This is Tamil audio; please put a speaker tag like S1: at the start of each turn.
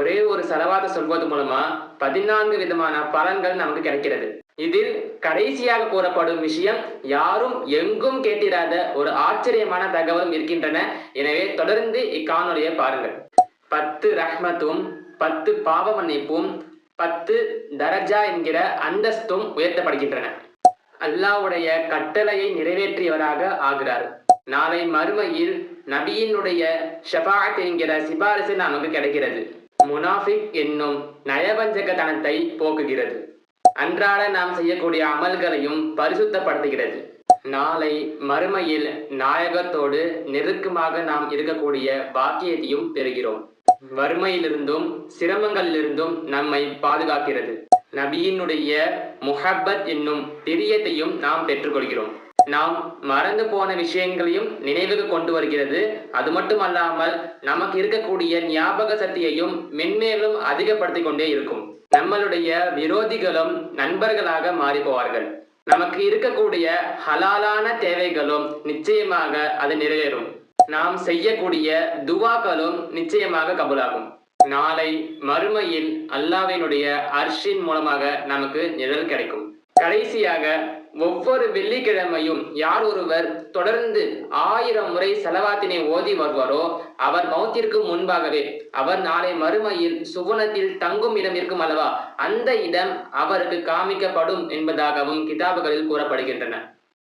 S1: ஒரே ஒரு செலவாத சொல்வது மூலமா பதினான்கு விதமான பலன்கள் நமக்கு கிடைக்கிறது. இதில் கடைசியாக கூறப்படும் விஷயம் யாரும் எங்கும் கேட்டிராத ஒரு ஆச்சரியமான தகவலும் இருக்கின்றன. எனவே தொடர்ந்து இக்காணொலியை பாருங்கள். பத்து ரஹ்மத்தும் பத்து பாவ மன்னிப்பும் பத்து தரஜா என்கிற அந்தஸ்தும் உயர்த்தப்படுகின்றன. அல்லாஹ்வுடைய கட்டளையை நிறைவேற்றியவராக ஆகிறார். நாளை மறுமையில் நபியினுடைய ஷபாத் என்கிற சிபாரிசு நமக்கு கிடைக்கிறது. முனாஃபிக் என்னும் நயவஞ்சகத்தனத்தை போக்குகிறது. அன்றாட நாம் செய்யக்கூடிய அமல்களையும் பரிசுத்தப்படுத்துகிறது. நாளை மறுமையில் நாயகத்தோடு நெருக்கமாக நாம் இருக்கக்கூடிய பாக்கியத்தையும் பெறுகிறோம். வறுமையிலிருந்தும் சிரமங்களிலிருந்தும் நம்மை பாதுகாக்கிறது. நபியினுடைய முஹப்பத் என்னும் பிரியத்தையும் நாம் பெற்றுக்கொள்கிறோம். நாம் மறந்து போன விஷயங்களையும் நினைவுக்கு கொண்டு வருகிறது. அது மட்டுமல்லாமல் நமக்கு இருக்கக்கூடிய ஞாபக சக்தியையும் மென்மேலும் அதிகப்படுத்திக் கொண்டே இருக்கும். நம்மளுடைய விரோதிகளும் நண்பர்களாக மாறி போவார்கள் நமக்கு இருக்கக்கூடிய ஹலாலான தேவைகளும் நிச்சயமாக அது நிறைவேறும். நாம் செய்யக்கூடிய துவாக்களும் நிச்சயமாக கபுலாகும். நாளை மறுமையில் அல்லாவினுடைய அர்ஷின் மூலமாக நமக்கு நிழல் கிடைக்கும். கடைசியாக ஒவ்வொரு வெள்ளிக்கிழமையும் யார் ஒருவர் தொடர்ந்து ஆயிரம் முறை செலவாத்தினை ஓதி வருவாரோ அவர் மௌத்திற்கு முன்பாகவே அவர் நாளை மறுமையில் சுகுணத்தில் தங்கும் இடம் இருக்கும் அல்லவா? அந்த இடம் அவருக்கு காமிக்கப்படும் என்பதாகவும் கிதாபுகளில் கூறப்படுகின்றன.